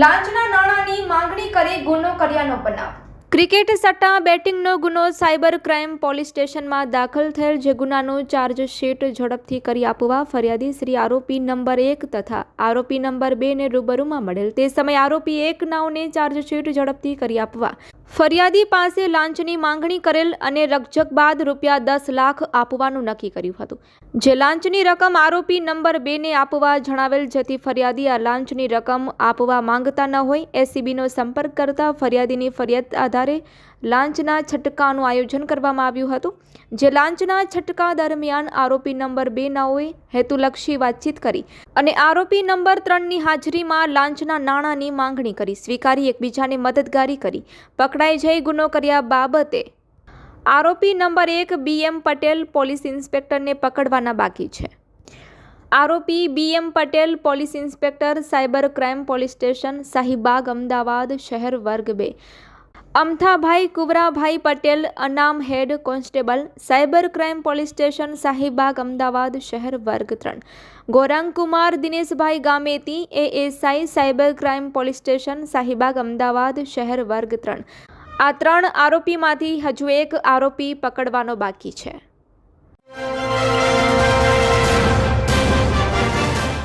લાંચના નાણાંની માંગણી કરી ગુનો કર્યાનો બનાવ. ક્રિકેટ સટ્ટા, બેટિંગનો ગુનો, સાયબર ક્રાઇમ પોલીસ સ્ટેશનમાં દાખલ થયેલ જે ગુનાનો ચાર્જશીટ ઝડપથી કરી આપવા ફરિયાદી શ્રી આરોપી નંબર એક તથા આરોપી નંબર બેને રૂબરૂમાં મળેલ. તે સમયે આરોપી એક નાવને ચાર્જશીટ ઝડપથી કરી આપવા ફરિયાદી પાસે લાંચની માંગણી કરેલ અને રકઝક બાદ રૂપિયા દસ લાખ આપવાનું નક્કી કર્યું હતું. જે લાંચની રકમ આરોપી નંબર બેને આપવા જણાવેલ જેથી ફરિયાદી આ લાંચની રકમ આપવા માંગતા ન હોય એસીબીનો સંપર્ક કરતા ફરિયાદીની ફરિયાદ આધારે લાંચના છટકાનું આયોજન કરવામાં આવ્યું હતું. જે લાંચના છટકા દરમિયાન આરોપી નંબર બે નાઓએ હેતુલક્ષી વાતચીત કરી અને આરોપી નંબર ત્રણની હાજરીમાં લાંચના નાણાંની માંગણી કરી. સ્વીકારી એકબીજાને મદદગારી કરી. પકડાઈ જઈ ગુનો કર્યા બાબતે આરોપી નંબર એક બીએમ પટેલ પોલીસ ઇન્સ્પેક્ટરને પકડવાના બાકી છે. આરોપી BM Patel police inspector cyber crime police station Shahibag Ahmedabad શહેર વર્ગ બે. Amthabhai કુવરાભાઈ Patel, અનામ head constable, cyber crime police station Shahibag Ahmedabad શહેર વર્ગ ત્રણ. Gaurangkumar Dineshbhai Gameti, ASI, cyber crime police station Shahibag Ahmedabad શહેર વર્ગ ત્રણ. આ ત્રણ આરોપીમાંથી હજુ એક આરોપી પકડવાનો બાકી છે.